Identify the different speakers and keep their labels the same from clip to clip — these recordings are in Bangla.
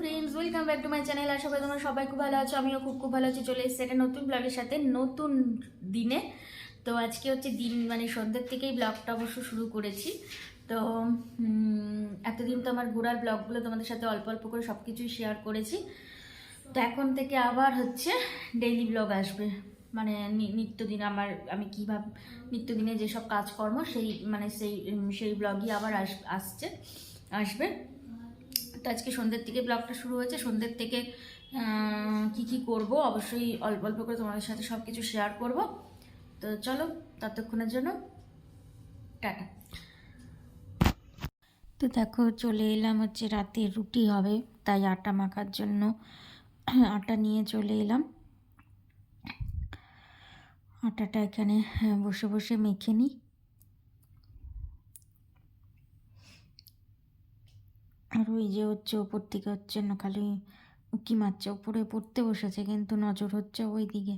Speaker 1: Friends welcome back to my channel আর সবাই তোমরা সবাই খুব ভালো আছো, আমিও খুব খুব ভালো আছি। চলে এসেছি একটা নতুন ব্লগের সাথে, নতুন দিনে। তো আজকে হচ্ছে দিন মানে সন্ধ্যের থেকেই ব্লগটা অবশ্য শুরু করেছি। তো এতদিন তো আমার ঘোরার ব্লগগুলো তোমাদের সাথে অল্প অল্প করে সব কিছুই শেয়ার করেছি। তো এখন থেকে আবার হচ্ছে ডেইলি ব্লগ আসবে। মানে নিত্যদিন আমার, আমি কীভাবে, নিত্যদিনে যেসব কাজকর্ম সেই মানে সেই সেই ব্লগই আবার আস, আসছে, আসবে। তো আজকে সন্ধ্যের থেকে ব্লগটা শুরু হয়েছে। সন্ধ্যের থেকে কি কি করব অবশ্যই অল্প অল্প করে তোমাদের সাথে সব কিছু শেয়ার করব। তো চলো ততক্ষণের জন্য টাটা। তো দেখো চলে এলাম হচ্ছে রাতে রুটি হবে তাই আটা মাখার জন্য আটা নিয়ে চলে এলাম। আটাটা এখানে হ্যাঁ, বসে বসে মেখে নিই। আর ওই যে হচ্ছে ওপর থেকে হচ্ছে না, খালি উকি মারছে, ওপরে পড়তে বসেছে, কিন্তু নজর হচ্ছে ওই দিকে।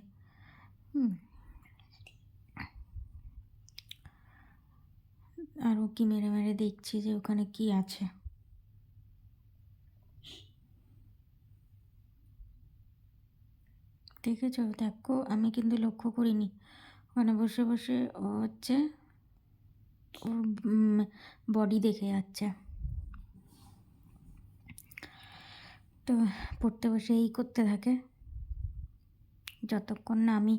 Speaker 1: আর উকি মেরে মেরে দেখছি যে ওখানে কি আছে। দেখেছ? দেখো, আমি কিন্তু লক্ষ্য করিনি। ওখানে বসে বসে ও হচ্ছে ওর বডি দেখে যাচ্ছে। তো পড়তে বসে এই করতে থাকে। যতক্ষণ না আমি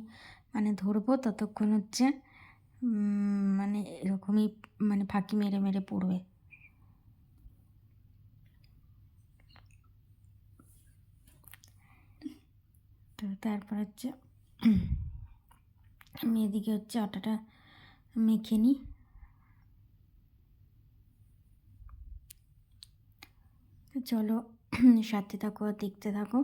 Speaker 1: মানে ধরবো, ততক্ষণ হচ্ছে মানে এরকমই মানে ফাঁকি মেরে মেরে পড়বে। তো তারপর হচ্ছে, আমি এদিকে হচ্ছে আটাটা মেখে নিই। চলো সাথে থাকো আর দেখতে থাকো।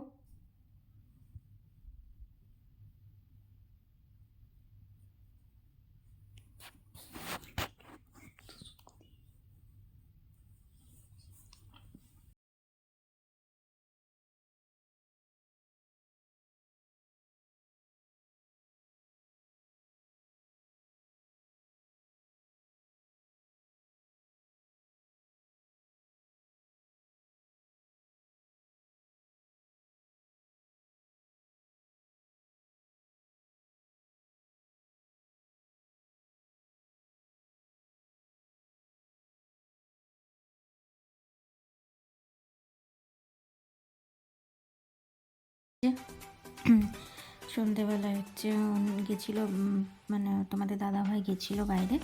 Speaker 1: সন্ধেবেলা হচ্ছে গেছিল মানে তোমাদের দাদাভাই গেছিল বাইরে,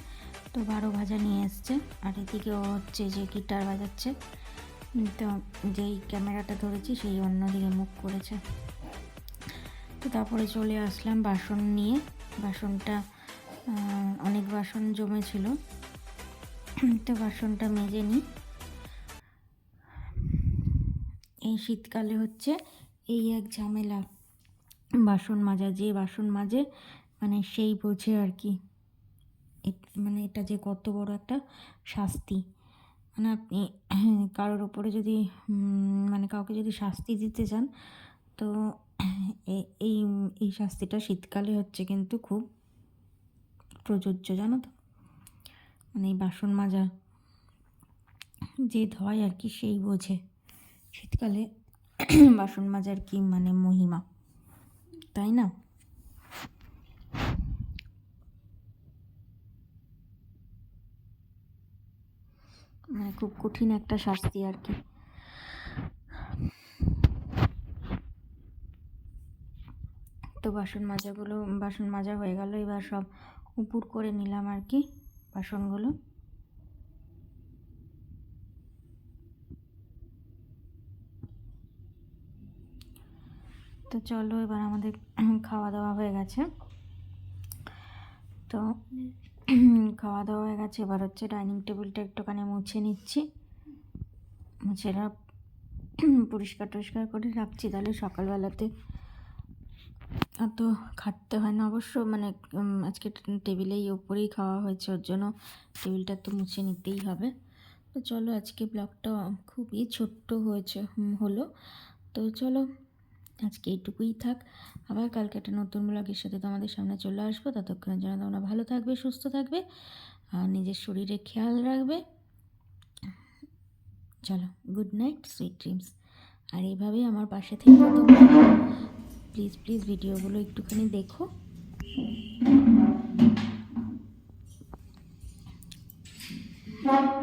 Speaker 1: তো বারো ভাজা নিয়ে এসছে। আর এদিকে ও হচ্ছে যে গিটার বাজাচ্ছে। তো যেই ক্যামেরাটা ধরেছি, সেই অন্যদিকে মুখ করেছে। তো তারপরে চলে আসলাম বাসন নিয়ে। বাসনটা অনেক বাসন জমেছিল। তো বাসনটা মেজে নিই। এই শীতকালে হচ্ছে এই এক ঝামেলা। বাসন মাজা, যে বাসন মাজে মানে সেই বোঝে আর কি। মানে এটা যে কত বড় একটা শাস্তি। মানে আপনি, কারোর ওপরে যদি মানে কাউকে যদি শাস্তি দিতে চান, তো এই এই শাস্তিটা শীতকালে হচ্ছে কিন্তু খুব প্রযোজ্য, জানো তো? মানে এই বাসন মাজা, যে ধয় আর কি সেই বোঝে। শীতকালে বাসন মাজার কি মানে মহিমা, তাই না? মানে খুব কঠিন একটা শাস্তি আর কি। তো বাসন মাজাগুলো, বাসন মাজা হয়ে গেল, এবার সব উপুর করে নিলাম আর কি বাসনগুলো। তো চলো এবার আমাদের খাওয়া দাওয়া হয়ে গেছে। তো খাওয়া দাওয়া হয়ে গেছে, এবার হচ্ছে ডাইনিং টেবিলটা একটুখানি মুছে নিচ্ছি। মুছে রা- পরিষ্কার টরিষ্কার করে রাখছি, তাহলে সকালবেলাতে অত খাটতে হয় না অবশ্য মানে আজকে টেবিলেই ওপরেই খাওয়া হয়েছে, ওর জন্য টেবিলটা তো মুছে নিতেই হবে। তো চলো আজকে ব্লগটা খুবই ছোট্ট হয়েছে হলো। তো চলো আজকে এইটুকুই থাক। আবার কালকে একটা নতুন ব্লগের সাথে তোমাদের সামনে চলে আসব। ততক্ষণের জন্য তোমরা ভালো থাকবে, সুস্থ থাকবে আর নিজের শরীরে খেয়াল রাখবে। চলো গুড নাইট সুইট ড্রিমস আর এইভাবেই আমার পাশে থেকে প্লিজ প্লিজ ভিডিওগুলো একটুখানি দেখো। চলো টাটা